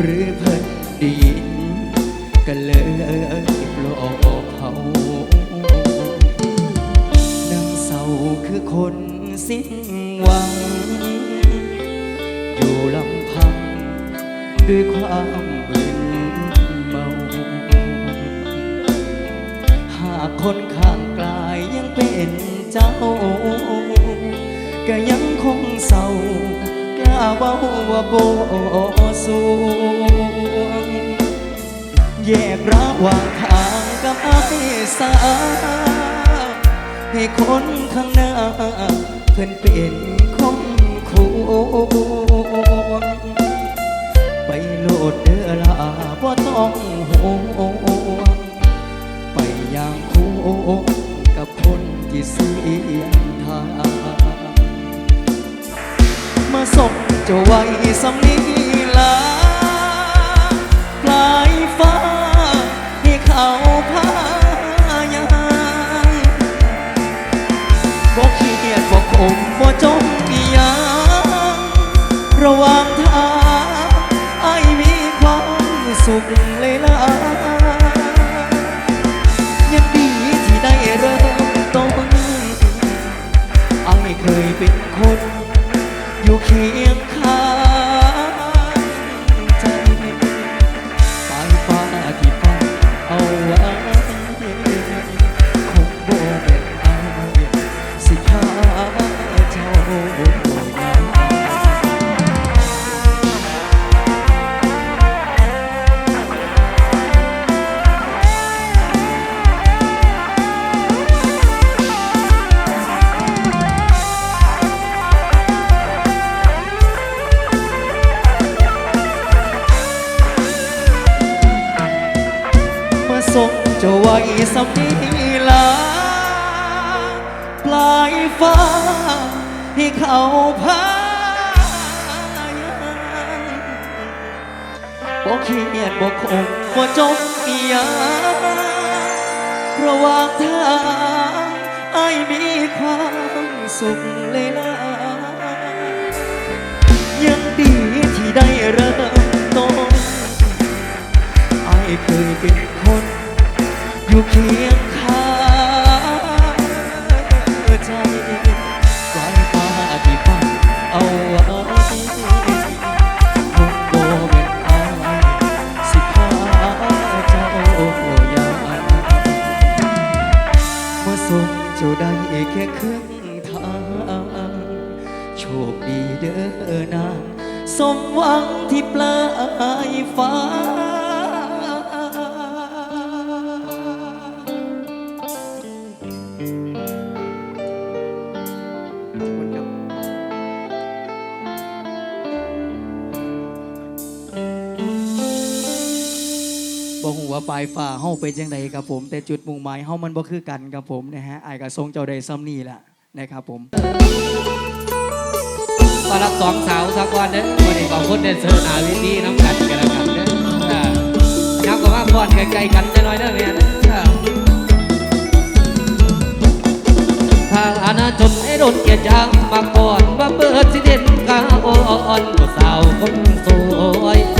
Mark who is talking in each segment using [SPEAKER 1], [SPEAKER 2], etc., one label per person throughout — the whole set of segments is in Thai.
[SPEAKER 1] หรือเพิ่นดินก็เลยปลอบเขานางเศร้าคือคนสิ้นหวัง อยู่ลำพังด้วยความมึนเมา หากคนข้างกลายยังเป็นเจ้า ก็ยังคงเศร้า กล้าเบาว่าโบสวงแยกระหว่างทางกับไอ้สาให้คนข้างหน้า เพื่อนเป็นคนควรไปโลดเด้อลาบ่ต้องห่วงไปอย่างคู่กับคนที่เสียงทาง จะไว้สำนีลาปลายฟ้าให้เขาพายางบอกขี้เกียจบอกผมบ่จมอีหยังระหว่างทางไอ้มีความสุขเลยล่ะยังดีที่ได้เริ่มต้นไอ้เคยเป็นคน เขาพายางบอกเขียนบอกคงบ่จบอีหยังระหว่างทางไอ้มีความสุขเลยล่ะยังดีที่ได้เริ่มต้นไอ้เคยเป็นคน อยู่เคียง แค่ครึ่งทาง โชคดีเด้อนางสมหวังที่ปลายฟ้า บอกหัวายฟ้าเฮาเป็นจังไดครับผม แต่จุดมุ่งหมายเฮามันบ่คือกันครับผมนะฮะไอายก็ทรงเจ้าใดซ้ำนี่แหละนะครับผม
[SPEAKER 2] ต้อนรับสองสาวสักวันเด้อวันนี้ขอบคุณเดนเซอร์หนาวิธีน้ำกันกันแล้วกันเด้อเออยับกับว่าพอดใกลๆกันจะน้อยเด้อแม่เด้อทางอาณาชนให้โดนเกียรติยังมาก่อนว่าเปิดสิเด่นกาอ่อนผู้สาวคนสวย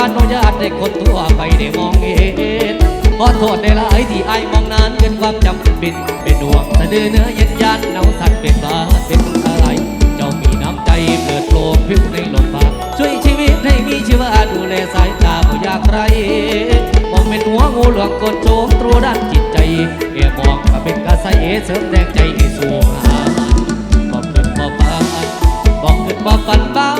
[SPEAKER 2] อนุญาตให้คนทั่วไปได้มองเห็นขอโทษได้หลายที่ไอายมองนานเกินความจำเป็นเป็นห่วงสะดือเนื้อเย็นยันเนาสัตว์เป็นบาเป็นอะไร เจ้ามีน้ำใจเปิดโปร่งผิวในลมฟ้าช่วยชีวิตให้มีชีวาดูแลสายตาบ่อยากไรมองเป็นหัวงูเหลืองกดโจมตรูด้านจิตใจแอบมองก็เป็นกระใสเสริมแรงใจให้สู้หาบอกเกิดบ่ฟังบอกเกิดบ่ฝันบ้าง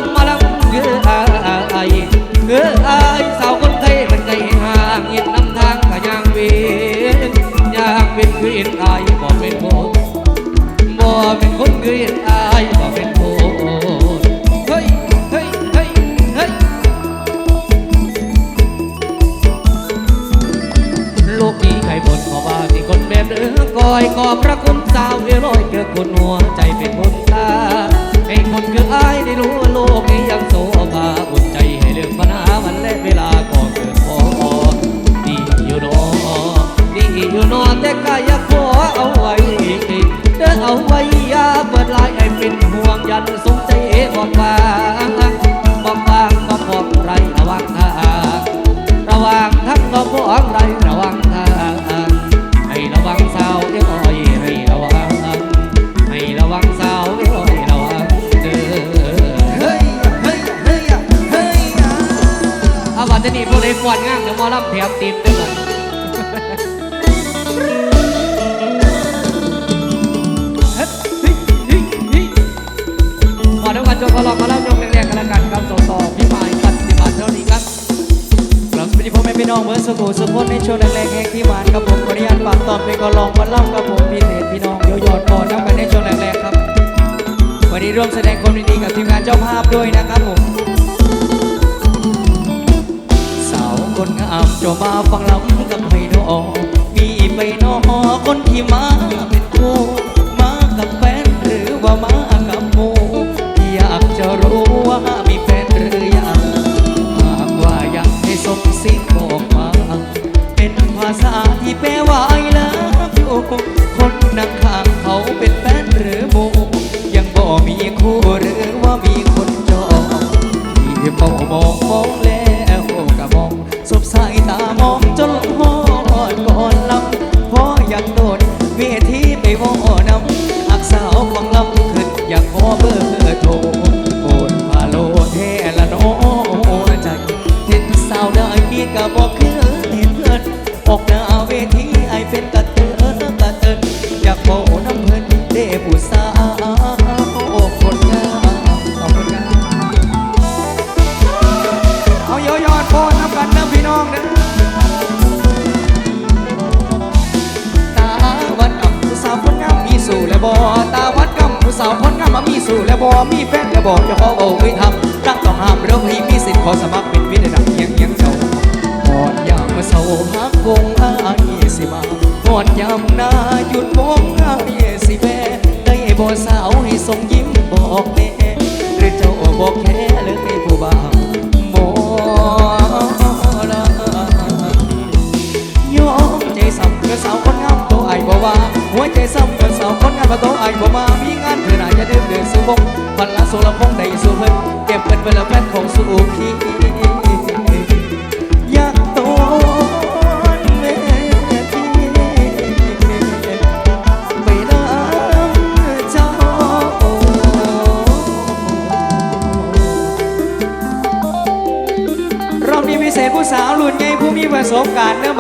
[SPEAKER 2] อกอยขอบพระคุณสาวเอร้อยเกือคุณหัวใจเป็นคนตาให้คนคืออายได้รู้ว่าโลกนี้ยังโสภาอุ่นใจให้เรื่องปัญหาวันและเวลาก็เกิดพอดีอยู่นอดีอยู่นอแต่กายขอเอาไว้เดินเอาไว้ยาเปิดลายให้เป็นห่วงยันสมใจบอกว่า คนงา
[SPEAKER 1] มจะมาฟังลำกับไฮโดอมีไปนอคนที่มาเป็นคู่มากับแฟนหรือว่ามากับหมูอยากจะรู้ว่ามีแฟนหรือยังหากว่ายังให้สมสิ้นบอกมา เป็นภาษาที่แปลว่า I love you คนนั่งข้างเขาเป็นแฟนหรือหมูยังบ่มีคู่หรือว่ามีคนจองที่เฝ้ามองมองแล้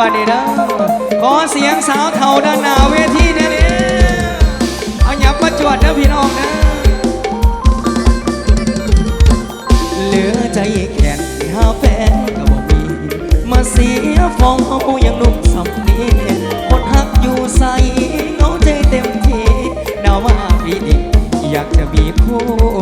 [SPEAKER 1] บารณ์เนื้อบัดนี้นะขอเสียงสาวเทาด้านหน้าเวทีเด้อเอาหยับมาจวดเด้อพี่น้องนะเหลือใจแข็งหาแฟนก็บ่มี มาเสียฟองเอายังนุ่มสำนีคนหักอยู่ใส่เงาใจเต็มที่ดาวมาพี่ดิอยากจะมีคู่